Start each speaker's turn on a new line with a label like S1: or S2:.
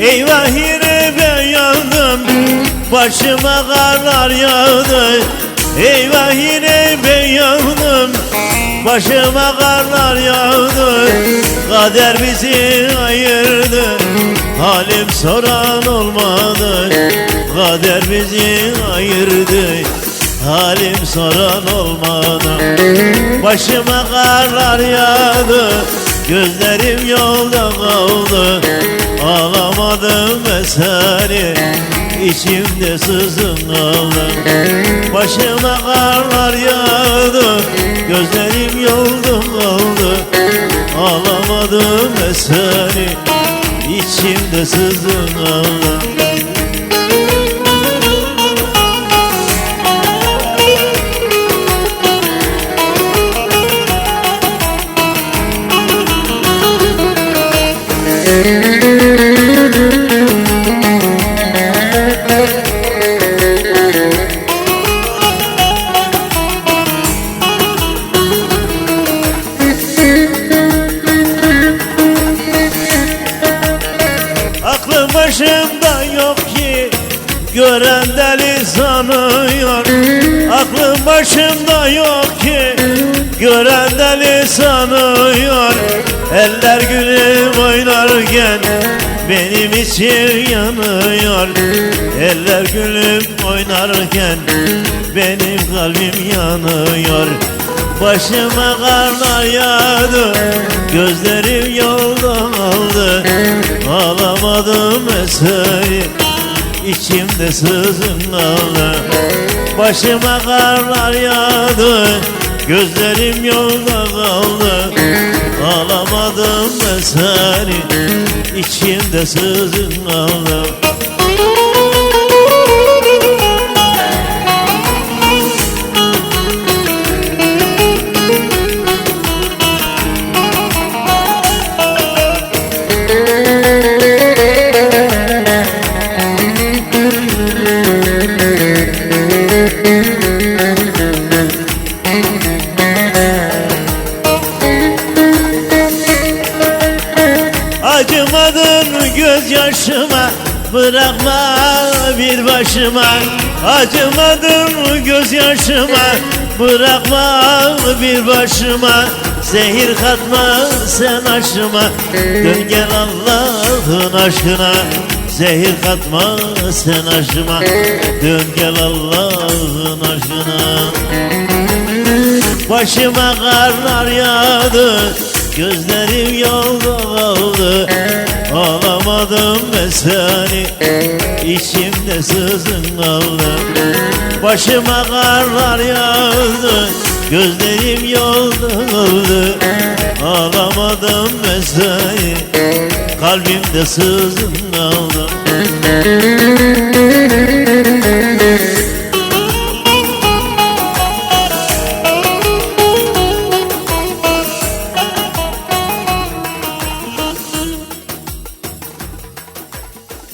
S1: Eyvah yine ben yandım Başıma karlar yağdı. Eyvah yine ben yandım Başıma karlar yağdı. Kader bizi ayırdı Halim soran olmadı. Kader bizi ayırdı Halim soran olmadı. Başıma karlar yağdı Gözlerim yolda kaldı Ağlamadım eseri İçimde sızın kaldı Başıma karlar yağdı Gözlerim yolda kaldı Ağlamadım eseri İçimde sızın kaldı Aklım başımda yok ki. Gören deli sanıyor. Aklım başımda yok ki. Gören deli sanıyor. Eller gülüm oynarken Benim için yanıyor. Eller gülüm oynarken Benim kalbim yanıyor Başıma karlar yağdı Gözlerim yolda kaldı Ağlamadım eseri İçimde sızın kaldı. Başıma karlar yağdı Gözlerim yolda kaldı Ağlamadım eseri İçimde sızın kaldı Acımadın gözyaşıma Bırakma bir başıma. Acımadın gözyaşıma Bırakma bir başıma. Zehir katma sen aşıma Dön gel Allah'ın aşkına. Zehir katma sen aşıma Dön gel Allah'ın aşkına. Başıma karlar yağdı Gözlerim yolda kaldı Ağlamadım ben seni. İçimde sızın kaldı. Başıma karlar yağdı. Gözlerim yolda kaldı. Ağlamadım ben seni. Kalbimde sızın kaldı